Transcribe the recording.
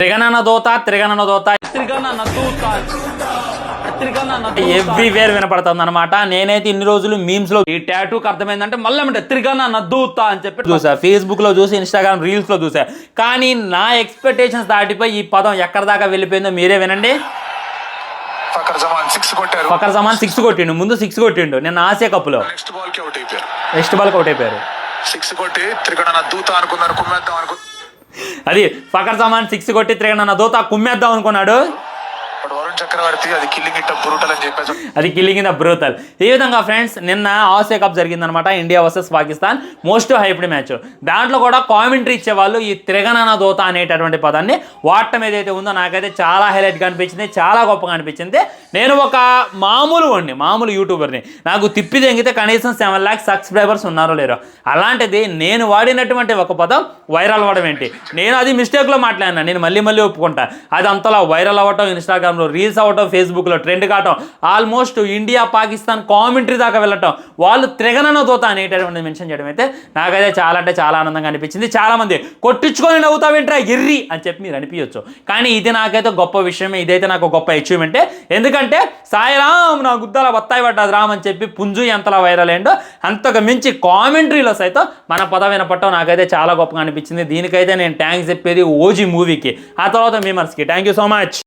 త్రిగణన దోత త్రిగణన దోత త్రిగణన everywhere వినపడుతుంది అనమాట నేనైతే ఇన్ని రోజులు మీమ్స్లో ఈ టాటూకి అర్థమైందంటే మళ్ళీ అంటే త్రిగణన దూత అని చెప్పి చూసా ఫేస్బుక్లో చూసి ఇన్స్టాగ్రామ్ రీల్స్లో చూసా. కానీ నా ఎక్స్పెక్టేషన్స్ దాటిపోయి ఈ పదం ఎక్కడ దాకా వెళ్ళిపోయిందో మీరే వినండి. ఫకర్ జమాన్ సిక్స్ కొట్టారు. పక్కన సమాన్ సిక్స్ కొట్టిండు. ముందు సిక్స్ కొట్టిండు. నిన్న ఆసియా కప్పులో నెక్స్ట్ బాల్కి అవుట్ అయిపోయారు. నెక్స్ట్ బాల్ అవుట్ అయిపోయారు. సిక్స్ కొట్టి త్రిగణన దూత అనుకున్నారు కుమ్మేద్దాం అనుకు అది ఫకర్ సమాన్ సిక్స్ కొట్టి త్రిగణ దోత కుమ్మేద్దాం అనుకున్నాడు. చక్రవర్తి అది కిల్లింగ్ ఇట్ట బ్రూటల్ అని చెప్పేసి అది కిల్లింగ్ ఇన్ ద బ్రూతల్. ఈ విధంగా ఫ్రెండ్స్ నిన్న ఆసియా కప్ జరిగిందనమాట. India versus Pakistan. Most hyped match. దాంట్లో కూడా కామెంటరీ ఇచ్చేవాళ్ళు ఈ త్రిగణన దోత అనేటటువంటి పదాన్ని వాడటం ఏదైతే ఉందో నాకైతే చాలా హైలైట్గా అనిపించింది చాలా గొప్పగా అనిపించింది. నేను ఒక మామూలు వాడిని మామూలు యూట్యూబర్ని. నాకు తిప్పి తెంగితే కనీసం సెవెన్ ల్యాక్స్ సబ్స్క్రైబర్స్ ఉన్నారో లేరో. అలాంటిది నేను వాడినటువంటి ఒక పదం వైరల్ అవ్వడం ఏంటి? నేను అది మిస్టేక్లో మాట్లాడినా నేను మళ్ళీ మళ్ళీ ఒప్పుకుంటా. అది అంతలా వైరల్ అవ్వటం ఇన్స్టాగ్రామ్లో రీల్స్ అవ్వటం ఫేస్బుక్లో ట్రెండ్ కావటం ఆల్మోస్ట్ ఇండియా పాకిస్తాన్ కామెంటరీ దాకా వెళ్ళటం వాళ్ళు త్రిగణన దోత అనేటటువంటి మెన్షన్ చేయడం అయితే నాకైతే చాలా అంటే చాలా ఆనందంగా అనిపించింది. చాలామంది కొట్టించుకొని నవ్వుతావేంట్రా ఎర్రి అని చెప్పి మీరు అనిపించవచ్చు కానీ ఇది నాకైతే గొప్ప విషయమే ఇదైతే నాకు గొప్ప అచీవ్మెంటే ఎందుకంటే సాయిరామ్ నా గుద్దాల బత్తాయి పడ్డది రామ్ అని చెప్పి పుంజు ఎంతలా వైరల్ అయిందో అంతకు మించి కామెంటరీలో సైతం మన పద వినపట్టం నాకైతే చాలా గొప్పగా అనిపించింది. దీనికైతే నేను థ్యాంక్స్ చెప్పేది ఓజీ మూవీకి ఆ తర్వాత మీమర్స్కి థ్యాంక్ యూ సో మచ్